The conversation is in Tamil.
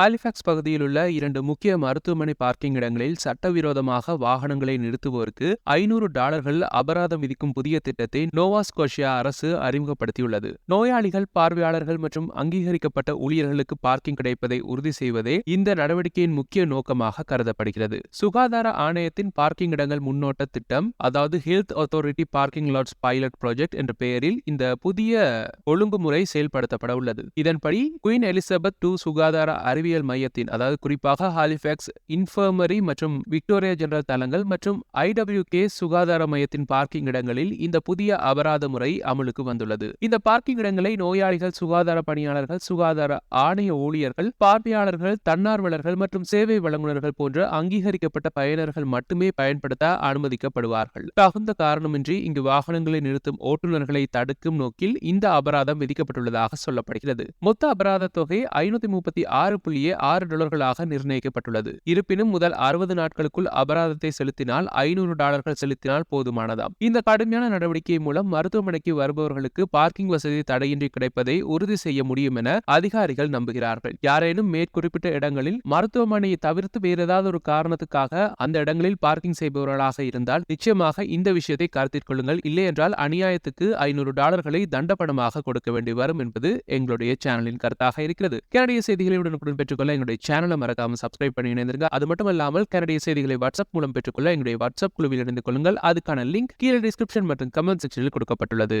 ஹாலிஃபாக்ஸ் பகுதியில் உள்ள இரண்டு முக்கிய மருத்துவமனை பார்க்கிங் இடங்களில் சட்டவிரோதமாக வாகனங்களை நிறுத்துவோருக்கு ஐநூறு டாலர்கள் அபராதம் விதிக்கும் புதிய திட்டத்தை நோவா ஸ்கோஷியா அரசு அறிமுகப்படுத்தியுள்ளது. நோயாளிகள் பார்வையாளர்கள் மற்றும் அங்கீகரிக்கப்பட்ட ஊழியர்களுக்கு பார்க்கிங் கிடைப்பதை உறுதி செய்வதே இந்த நடவடிக்கையின் முக்கிய நோக்கமாக கருதப்படுகிறது. சுகாதார ஆணையத்தின் பார்க்கிங் இடங்கள் முன்னோட்ட திட்டம் அதாவது health authority parking lots pilot project என்ற பெயரில் இந்த புதிய ஒழுங்குமுறை செயல்படுத்தப்பட உள்ளது இதன்படி குயின் எலிசபெத் டூ சுகாதார அறிவி அறிவியல் மையத்தின் அதாவது குறிப்பாக ஹாலிஃபேக்ஸ் இன்ஃபர்மரி மற்றும் விக்டோரியா ஜெனரல் தளங்கள் மற்றும் ஐடபிள்யூ கே சுகாதார மையத்தின் பார்க்கிங் இடங்களில் இந்த புதிய அபராத முறை அமலுக்கு வந்துள்ளது. இந்த பார்க்கிங் இடங்களை நோயாளிகள் சுகாதார பணியாளர்கள் சுகாதார ஆணைய ஊழியர்கள் பார்வையாளர்கள் தன்னார்வலர்கள் மற்றும் சேவை வழங்குநர்கள் போன்ற அங்கீகரிக்கப்பட்ட பயனர்கள் மட்டுமே பயன்படுத்த அனுமதிக்கப்படுவார்கள். தகுந்த காரணமின்றி இங்கு வாகனங்களை நிறுத்தும் ஓட்டுநர்களை தடுக்கும் நோக்கில் இந்த அபராதம் விதிக்கப்பட்டுள்ளதாக சொல்லப்படுகிறது. மொத்த அபராத தொகை ஐநூத்தி முப்பத்தி ஆறு புள்ளியே ஆறு டாலர்களாக நிர்ணயிக்கப்பட்டுள்ளது. இருப்பினும் முதல் அறுபது நாட்களுக்குள் அபராதத்தை செலுத்தினால் ஐநூறு டாலர்கள் செலுத்தினால் போதுமானதாம். இந்த கடுமையான நடவடிக்கை மூலம் மருத்துவமனைக்கு வருபவர்களுக்கு பார்க்கிங் வசதி தடையின்றி கிடைப்பதை உறுதி செய்ய முடியும் என அதிகாரிகள் நம்புகிறார்கள். யாரேனும் மேற்குறிப்பிட்ட இடங்களில் மருத்துவமனையை தவிர்த்து வேறு ஏதாவது ஒரு காரணத்துக்காக அந்த இடங்களில் பார்க்கிங் செய்பவர்களாக இருந்தால் நிச்சயமாக இந்த விஷயத்தை கருத்தில் கொள்ளுங்கள். இல்லையென்றால் அநியாயத்துக்கு ஐநூறு டாலர்களை தண்டப்பணமாக கொடுக்க வேண்டி வரும் என்பது எங்களுடைய சேனலின் கருத்தாக இருக்கிறது. கனடிய செய்திகளை உடனுக்குடன் பெற்றுக்கொள்ள எங்களுடைய சேனலை மறக்காமல் சப்ஸ்கிரைப் பண்ணி இணைந்திருங்க. அது மட்டும் இல்லாமல் கனடிய செய்திகளை வாட்ஸ்அப் மூலம் பெற்றுக்கொள்ள எங்களுடைய வாட்ஸ்அப் குழுவில் இணைந்து கொள்ளுங்கள். அதுக்கான லிங்க் கீழே டிஸ்கிரிப்ஷன் மற்றும் கமெண்ட் செக்ஷனில் கொடுக்கப்பட்டுள்ளது.